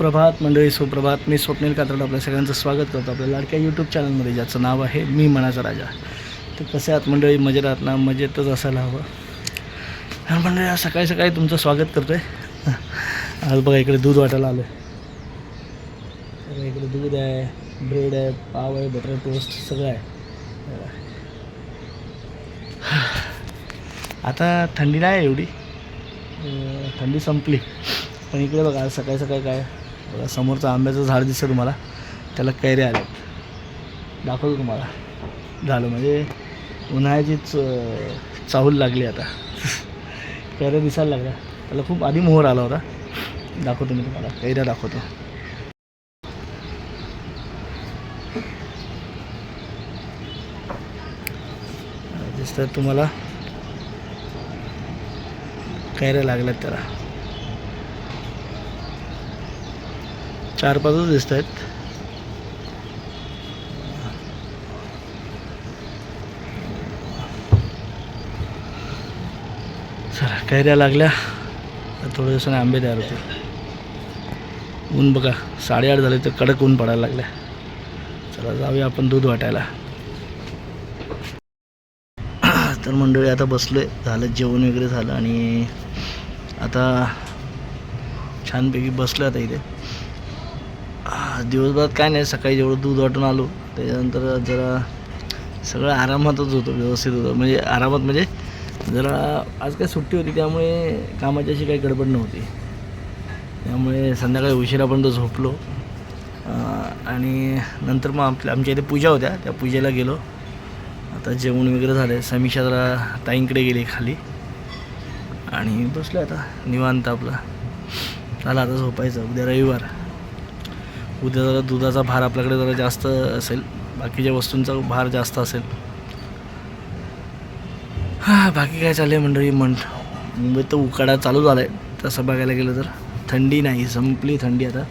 सुप्रभात मंडळी सुप्रभात. मी स्वप्नील कात्रड आपल्या सगळ्यांचं स्वागत करतो आपल्या लाडक्या यूट्यूब चॅनलमध्ये ज्याचं नाव आहे मी मनाचा राजा. तर कसे आहात मंडळी? मजेत आहात ना? मजेतच असायला हवं. हा मंडळी आज सकाळी सकाळी तुमचं स्वागत करतो आहे आज बघा इकडे दूध वाटायला आलं आहे इकडे दूध आहे ब्रेड आहे पाव आहे बटर टोस्ट सगळं आहे. आता थंडी नाही एवढी. थंडी संपली. पण इकडे बघा आज सकाळी सकाळी काय बघा समोरचं आंब्याचं झाड दिसतं तुम्हाला. त्याला कैऱ्या आल्यात. दाखवतो तुम्हाला. झालं म्हणजे उन्हाळ्याचीच चाहूल लागली आता. कैऱ्या दिसायला लागल्या. त्याला खूप आधी मोहर आला होता. दाखवतो मी तुम्हाला. कैऱ्या दाखवतो. दिसतात तुम्हाला. कैऱ्या लागल्यात त्याला. चार पाचच दिसत आहेत चला कैऱ्या लागल्या. तर थोड्या दिवसाने आंबे तयार होते ऊन बघा साडेआठ झाले तर कडक ऊन पडायला लागल्या. चला जाऊया आपण दूध वाटायला. तर मंडळी आता बसलोय. झालं जेवण वगैरे झालं आणि आता छानपैकी बसलं आता इथे. आज दिवसभरात काय नाही सकाळी जेवढं दूध वाटून आलो त्याच्यानंतर जरा सगळं आरामातच होतं व्यवस्थित होतं. म्हणजे आरामात म्हणजे जरा आज काय सुट्टी होती त्यामुळे कामाची अशी काही गडबड नव्हती. त्यामुळे संध्याकाळी उशिरापर्यंत झोपलो. आणि नंतर मग आपल्या आमच्या इथे पूजा होत्या त्या पूजेला गेलो. आता जेवण वगैरे झालं समीक्षा जरा ताईंकडे गेली खाली. आणि बसलो आता निवांत आपला. चला आता झोपायचं उद्या रविवार. उद्या जरा दुधाचा भार आपल्याकडे जरा जास्त असेल बाकीच्या वस्तूंचा भार जास्त असेल. हां बाकी काय चाललं आहे मंडळी? म्हण मुंबईत तर उकाडा चालू झाला आहे तसं बघायला गेलं तर थंडी नाही संपली थंडी आता.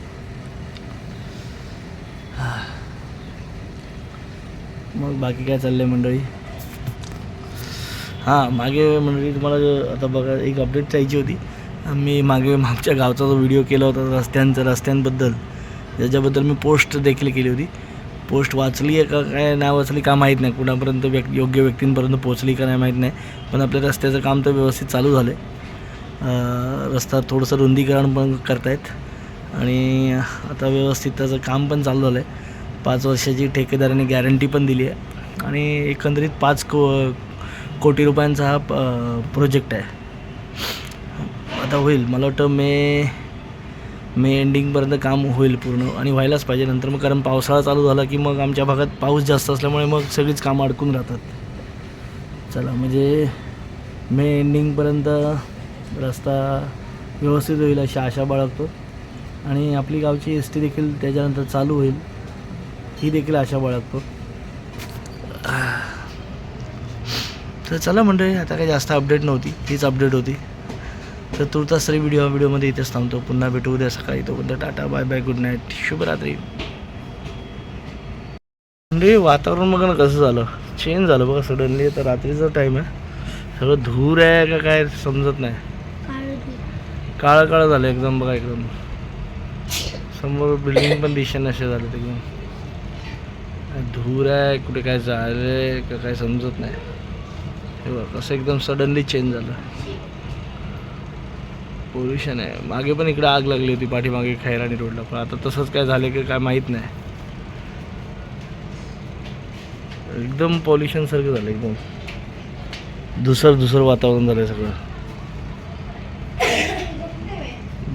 मग बाकी काय चाललं आहे मंडळी? हां मागे मंडळी तुम्हाला आता बघा एक अपडेट द्यायची होती. मी मागे मागच्या गावचा जो व्हिडिओ केला होता रस्त्यांचा रस्त्यांबद्दल. त्याच्याबद्दल मी पोस्ट देखील केली होती. पोस्ट वाचली आहे का काय नाही वाचली का माहीत नाही. कुणापर्यंत व्यक् योग्य व्यक्तींपर्यंत पोचली का नाही माहीत नाही. पण आपल्या रस्त्याचं काम तर व्यवस्थित चालू झालं आहे रस्ता थोडंसं रुंदीकरण पण करतायत. आणि आता व्यवस्थित त्याचं काम पण चालू झालं आहे पाच वर्षाची ठेकेदाराने गॅरंटी पण दिली आहे. आणि एकंदरीत पाच को कोटी रुपयांचा हा प्रोजेक्ट आहे. आता होईल. मला वाटतं मे मे एंडिंगपर्यंत काम होईल पूर्ण आणि व्हायलाच पाहिजे. नंतर मग कारण पावसाळा चालू झाला की मग आमच्या भागात पाऊस जास्त असल्यामुळे मग सगळीच कामं अडकून राहतात. चला म्हणजे मे एंडिंगपर्यंत रस्ता व्यवस्थित होईल अशी आशा बाळगतो. आणि आपली गावची एस टी देखील त्याच्यानंतर चालू होईल ही देखील आशा बाळगतो. तर चला मंडळी आता काही जास्त अपडेट नव्हती हीच अपडेट होती. तर तुर्तास तरी व्हिडिओ व्हिडिओमध्ये इथेच थांबतो. पुन्हा भेटू उद्या सकाळी. तोपर्यंत tata bye bye good night शुभरात्री. म्हणजे वातावरण बघा ना कसं झालं. चेंज झालं बघा सडनली आता रात्रीचा टाईम आहे. सगळं धूर आहे का काय समजत नाही. काळं काळं झालं एकदम बघा एकदम. समोर बिल्डिंग पण दिशे नसे झाले एकदम धूर आहे कुठे काय झालं का काय समजत नाही. हे बघा कसं एकदम सडनली चेंज झालं. पोल्युशन आहे. मागे पण इकडे आग लागली होती पाठीमागे खैराणी रोडला. पण आता तसंच काय झालं की काय माहीत नाही. एकदम पॉल्युशन सारखं झालं एकदम. दुसर दुसरं वातावरण झालं सगळं.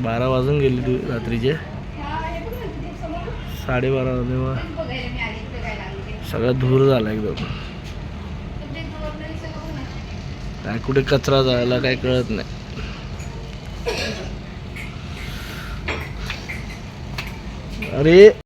बारा वाजून गेले दु- रात्रीचे. साडेबारा वाजले मग सगळा धूर झाला एकदम. काय कुठे कचरा जायला काय कळत नाही. अरे